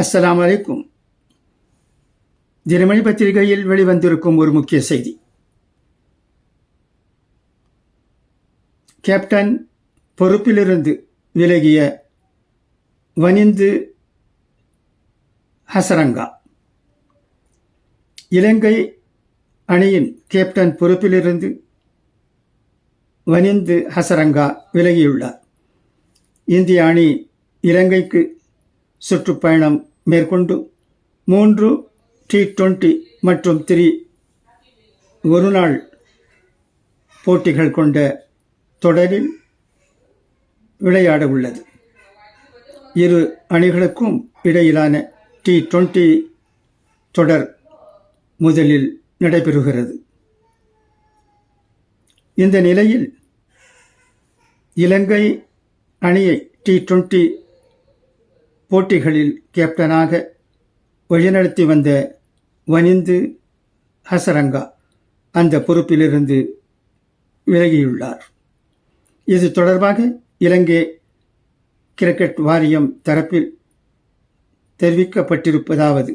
அஸ்லாம் வலைக்கும் தினமணி பத்திரிகையில் வெளிவந்திருக்கும் ஒரு முக்கிய செய்தி. கேப்டன் பொறுப்பிலிருந்து விலகிய வனிந்து ஹசரங்கா. இலங்கை அணியின் கேப்டன் பொறுப்பிலிருந்து வனிந்து ஹசரங்கா விலகியுள்ளார். இந்திய அணி இலங்கைக்கு சுற்றுப்பயணம் மேற்கொண்டு மூன்று டி டுவெண்ட்டி மற்றும் த்ரீ ஒருநாள் போட்டிகள் கொண்ட தொடரில் விளையாட உள்ளது இரு அணிகளுக்கும் இடையிலான டி டுவெண்ட்டி தொடர் முதலில் நடைபெறுகிறது. இந்த நிலையில் இலங்கை அணியை டி டுவெண்ட்டி போட்டிகளில் கேப்டனாக வழிநடத்தி வந்த வனிந்து ஹசரங்கா அந்த பொறுப்பிலிருந்து விலகியுள்ளார். இது தொடர்பாக இலங்கை கிரிக்கெட் வாரியம் தரப்பில் தெரிவிக்கப்பட்டிருப்பதாவது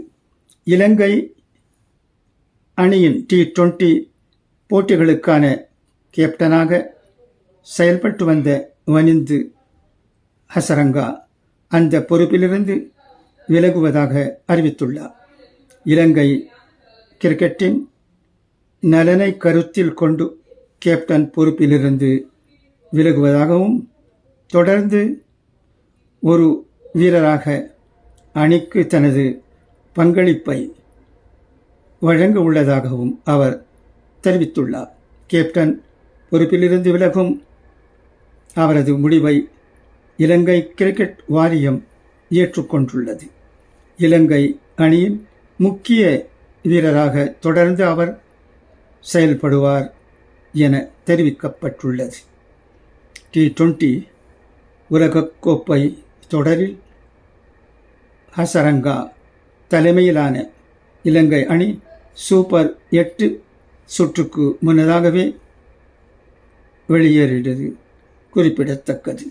இலங்கை அணியின் டி டுவெண்டி போட்டிகளுக்கான கேப்டனாக செயல்பட்டு வந்த வனிந்து ஹசரங்கா அந்த பொறுப்பிலிருந்து விலகுவதாக அறிவித்துள்ளார். இலங்கை கிரிக்கெட்டின் நலனை கருத்தில் கொண்டு கேப்டன் பொறுப்பிலிருந்து விலகுவதாகவும் தொடர்ந்து ஒரு வீரராக அணிக்கு தனது பங்களிப்பை வழங்க உள்ளதாகவும் அவர் தெரிவித்துள்ளார். கேப்டன் பொறுப்பிலிருந்து விலகும் அவரது முடிவை இலங்கை கிரிக்கெட் வாரியம் ஏற்றுக்கொண்டுள்ளது. இலங்கை அணியின் முக்கிய வீரராக தொடர்ந்து அவர் செயல்படுவார் என தெரிவிக்கப்பட்டுள்ளது. டி டுவெண்டி உலகக்கோப்பை தொடரில் ஹசரங்கா தலைமையிலான இலங்கை அணி சூப்பர் எட்டு சுற்றுக்கு முன்னதாகவே வெளியேறியது குறிப்பிடத்தக்கது.